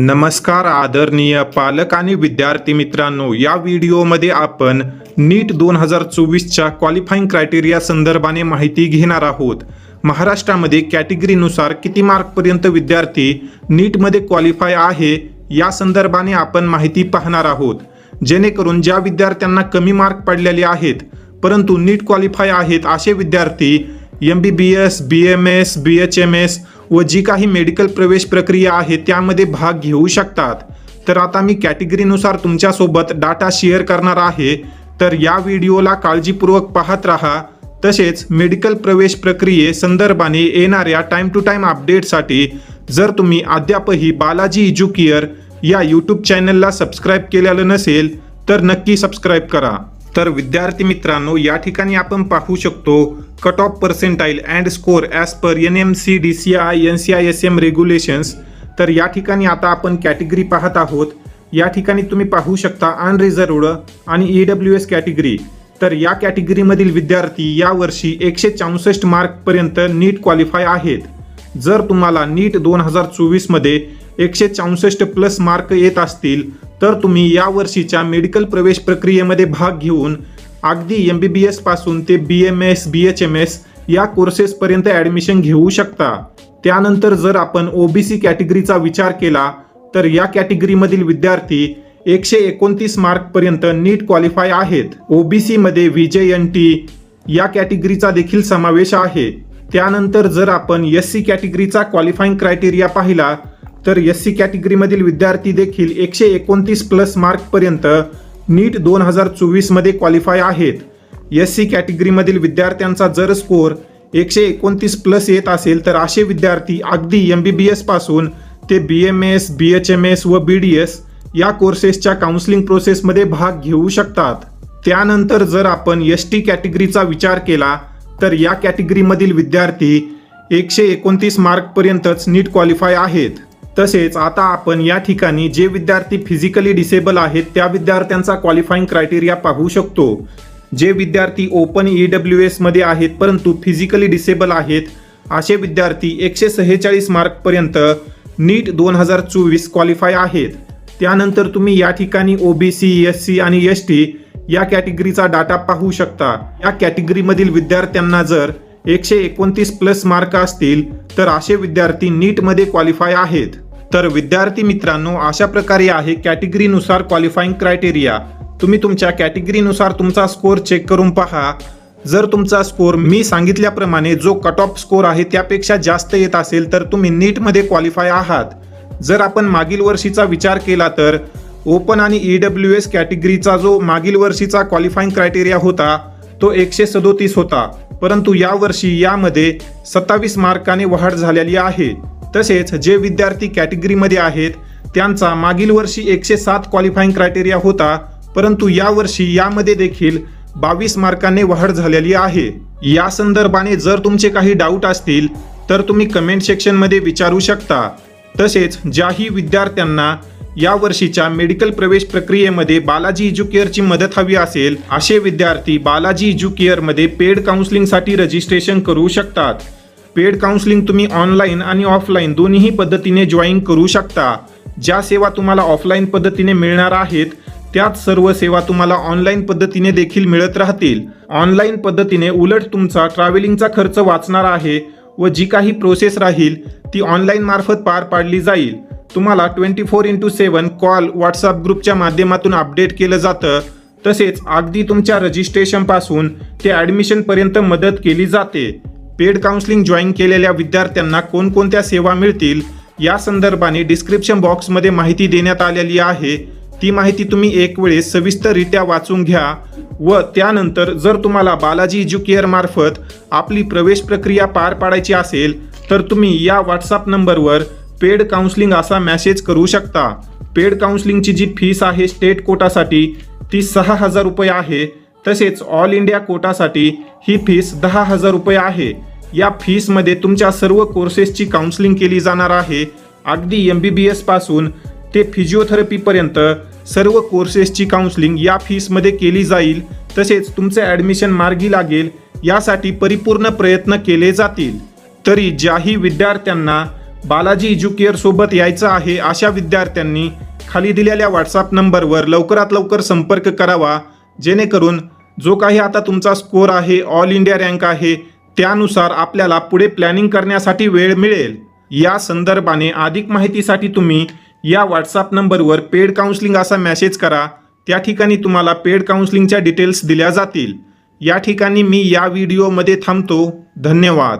नमस्कार आदरणीय पालक आणि विद्यार्थी मित्रांनो या व्हिडिओमध्ये आपण नीट दोन हजार चोवीसच्या क्वालिफाईंग क्रायटेरिया संदर्भाने माहिती घेणार आहोत. महाराष्ट्रामध्ये कॅटेगरीनुसार किती मार्कपर्यंत विद्यार्थी नीटमध्ये क्वालिफाय आहे या संदर्भाने आपण माहिती पाहणार आहोत. जेणेकरून ज्या विद्यार्थ्यांना कमी मार्क पडलेले आहेत परंतु नीट क्वालिफाय आहेत असे विद्यार्थी M B B S B M S B H M S व जी काही मेडिकल प्रवेश प्रक्रिया आहे त्यामध्ये भाग घेऊ शकतात. तर आता मी कॅटेगरीनुसार तुमच्यासोबत डाटा शेअर करणार आहे. तर या व्हिडिओला काळजीपूर्वक पाहत राहा. तसेच मेडिकल प्रवेश प्रक्रिये संदर्भाने येणाऱ्या टाईम टू टाईम अपडेटसाठी जर तुम्ही अद्यापही बालाजी इज्युकियर या यूट्यूब चॅनलला सबस्क्राईब केलेलं नसेल तर नक्की सबस्क्राईब करा. तर विद्यार्थी मित्रांनो या ठिकाणी आपण पाहू शकतो cut off percentile and score as per N M C D C I N C I S M regulations तर या ठिकाणी आता आपण कॅटेगरी पाहत आहोत. या ठिकाणी तुम्ही पाहू शकता अनरिझर्वड आणि ई डब्ल्यू एस कॅटेगरी तर या कॅटेगरीमधील विद्यार्थी यावर्षी एकशे चौसष्ट मार्कपर्यंत नीट क्वालिफाय आहेत. जर तुम्हाला नीट दोन हजार चोवीसमध्ये एकशे चौसष्ट प्लस मार्क येत असतील तर तुम्ही या वर्षीच्या मेडिकल प्रवेश प्रक्रियेमध्ये भाग घेऊन अगदी एम बी बी एसपासून ते B M S B H M S या कोर्सेसपर्यंत ॲडमिशन घेऊ शकता. त्यानंतर जर आपण ओबीसी कॅटेगरीचा विचार केला तर या कॅटेगरीमधील विद्यार्थी एकशे एकोणतीस मार्कपर्यंत नीट क्वालिफाय आहेत. ओबीसी मध्ये विजय एन टी या कॅटेगरीचा देखील समावेश आहे. त्यानंतर जर आपण एस सी कॅटेगरीचा क्वालिफाईंग क्रायटेरिया पाहिला तर एस सी कॅटेगरीमधील विद्यार्थी देखील एकशे एकोणतीस प्लस मार्कपर्यंत नीट दोन हजार चोवीसमध्ये क्वालिफाय आहेत. एस सी कॅटेगरीमधील विद्यार्थ्यांचा जर स्कोअर एकशे एकोणतीस प्लस येत असेल तर असे विद्यार्थी अगदी एम बी बी एसपासून ते B M S B H M S व बी डी एस या कोर्सेसच्या काउन्सिलिंग प्रोसेसमध्ये भाग घेऊ शकतात. त्यानंतर जर आपण एस टी कॅटेगरीचा विचार केला तर या कॅटेगरीमधील विद्यार्थी एकशे एकोणतीस मार्कपर्यंतच नीट क्वालिफाय आहेत. तसेच आता आपण या ठिकाणी जे विद्यार्थी फिजिकली डिसेबल आहेत त्या विद्यार्थ्यांचा क्वालिफाईंग क्रायटेरिया पाहू शकतो. जे विद्यार्थी ओपन ई डब्ल्यू एसमध्ये आहेत परंतु फिजिकली डिसेबल आहेत असे विद्यार्थी एकशे सहेचाळीस मार्कपर्यंत नीट दोन हजार चोवीस क्वालिफाय आहेत. त्यानंतर तुम्ही या ठिकाणी ओबीसी एस सी आणि एस टी या कॅटेगरीचा डाटा पाहू शकता. या कॅटेगरीमधील विद्यार्थ्यांना जर एकशे एकोणतीस प्लस मार्क असतील तर असे विद्यार्थी नीटमध्ये क्वालिफाय आहेत. तर विद्यार्थी मित्रांनो अशा प्रकारे आहे कॅटेगरीनुसार क्वालिफाईंग क्रायटेरिया तुम्ही तुमच्या कॅटेगरीनुसार तुमचा स्कोअर चेक करून पहा. जर तुमचा स्कोअर मी सांगितल्याप्रमाणे जो कट ऑफ स्कोअर आहे त्यापेक्षा जास्त येत असेल तर तुम्ही नीटमध्ये क्वालिफाय आहात. जर आपण मागील वर्षीचा विचार केला तर ओपन आणि ई डब्ल्यू एस कॅटेगरीचा जो मागील वर्षीचा क्वालिफाईंग क्रायटेरिया होता तो एकशे सदोतीस होता. परंतु यावर्षी यामध्ये सत्तावीस मार्काने वाढ झालेली आहे. तसेच जे विद्यार्थी कॅटेगरीमध्ये आहेत त्यांचा मागील वर्षी एकशे सात क्वालिफाईंग क्रायटेरिया होता परंतु यावर्षी यामध्ये देखील बावीस मार्काने वाढ झालेली आहे. या संदर्भाने जर तुमचे काही डाऊट असतील तर तुम्ही कमेंट सेक्शनमध्ये विचारू शकता. तसेच ज्याही विद्यार्थ्यांना या वर्षीच्या मेडिकल प्रवेश प्रक्रियेमध्ये बालाजी इज्युकेअरची मदत हवी असेल असे विद्यार्थी बालाजी इज्युकेअरमध्ये पेड काउन्सिलिंगसाठी रजिस्ट्रेशन करू शकतात. पेड काउन्सिलिंग तुम्ही ऑनलाईन आणि ऑफलाईन दोन्हीही पद्धतीने जॉईन करू शकता. ज्या सेवा तुम्हाला ऑफलाईन पद्धतीने मिळणार आहेत त्याच सर्व सेवा तुम्हाला ऑनलाईन पद्धतीने देखील मिळत राहतील. ऑनलाईन पद्धतीने उलट तुमचा ट्रॅव्हलिंगचा खर्च वाचणार आहे व जी काही प्रोसेस राहील ती ऑनलाईन मार्फत पार पाडली जाईल. तुम्हाला twenty four into seven call WhatsApp ग्रुपच्या माध्यमातून अपडेट केलं जातं. तसेच अगदी तुमच्या रजिस्ट्रेशनपासून ते ॲडमिशनपर्यंत मदत केली जाते. पेड काउन्सिलिंग जॉईन केलेल्या विद्यार्थ्यांना कोणकोणत्या सेवा मिळतील या संदर्भाने डिस्क्रिप्शन बॉक्समध्ये माहिती देण्यात आलेली आहे. ती माहिती तुम्ही एक वेळेस सविस्तररित्या वाचून घ्या व त्यानंतर जर तुम्हाला बालाजी एज्युकेअर मार्फत आपली प्रवेश प्रक्रिया पार पाडायची असेल तर तुम्ही या व्हॉट्सअप नंबरवर पेड काउन्सिलिंग असा मॅसेज करू शकता. पेड काउन्सिलिंगची जी फीस आहे स्टेट कोटासाठी ती सहा हजार रुपये आहे. तसेच ऑल इंडिया कोटासाठी ही फीस दहा हजार रुपये आहे. या फीसमध्ये तुमच्या सर्व कोर्सेसची काउन्सिलिंग केली जाणार आहे. अगदी एम बी बी एसपासून ते फिजिओथेरपीपर्यंत सर्व कोर्सेसची काउन्सिलिंग या फीसमध्ये केली जाईल. तसेच तुमचे ॲडमिशन मार्गी लागेल. यासाठी परिपूर्ण प्रयत्न केले जातील. तरी ज्याही विद्यार्थ्यांना बालाजी एज्युकेअर सोबत यायचं आहे अशा विद्यार्थ्यांनी खाली दिलेल्या व्हॉट्सअप नंबरवर लवकरात लवकर संपर्क करावा. जेणेकरून जो काही आता तुमचा स्कोर आहे ऑल इंडिया रँक आहे त्यानुसार आपल्याला पुढे प्लॅनिंग करण्यासाठी वेळ मिळेल. या संदर्भाने अधिक माहितीसाठी तुम्ही या व्हॉट्सअप नंबरवर पेड काउन्सिलिंग असा मेसेज करा. त्या ठिकाणी तुम्हाला पेड काउन्सिलिंगच्या डिटेल्स दिल्या जातील. या ठिकाणी मी या व्हिडिओमध्ये थांबतो. धन्यवाद.